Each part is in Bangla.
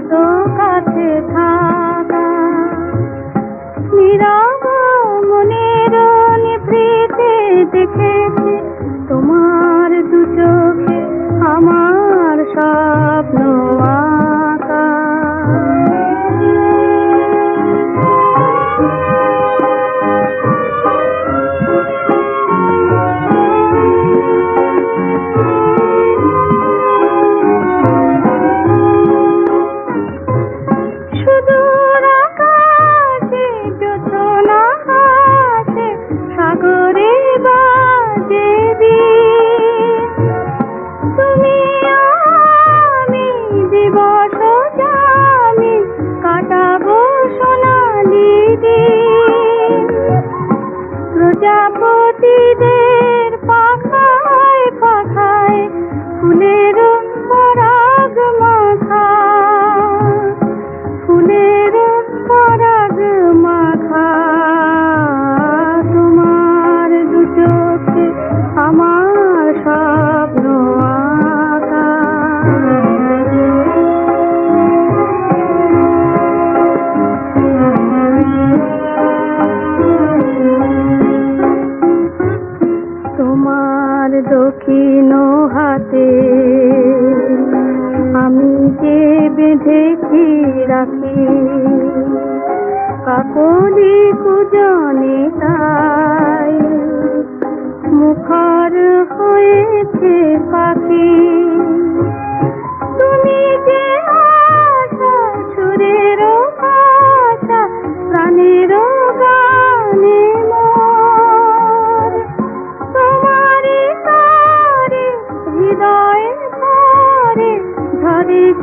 এত কাছে থাকা। নীরব মনের নিভৃতে দেখেছি তোমার শৌখিন হাতে। আমি যে বেঁধেছি রাখি কাকলি কুজনে তাই। মুখর হয়েছে পাখি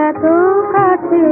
এত কাছে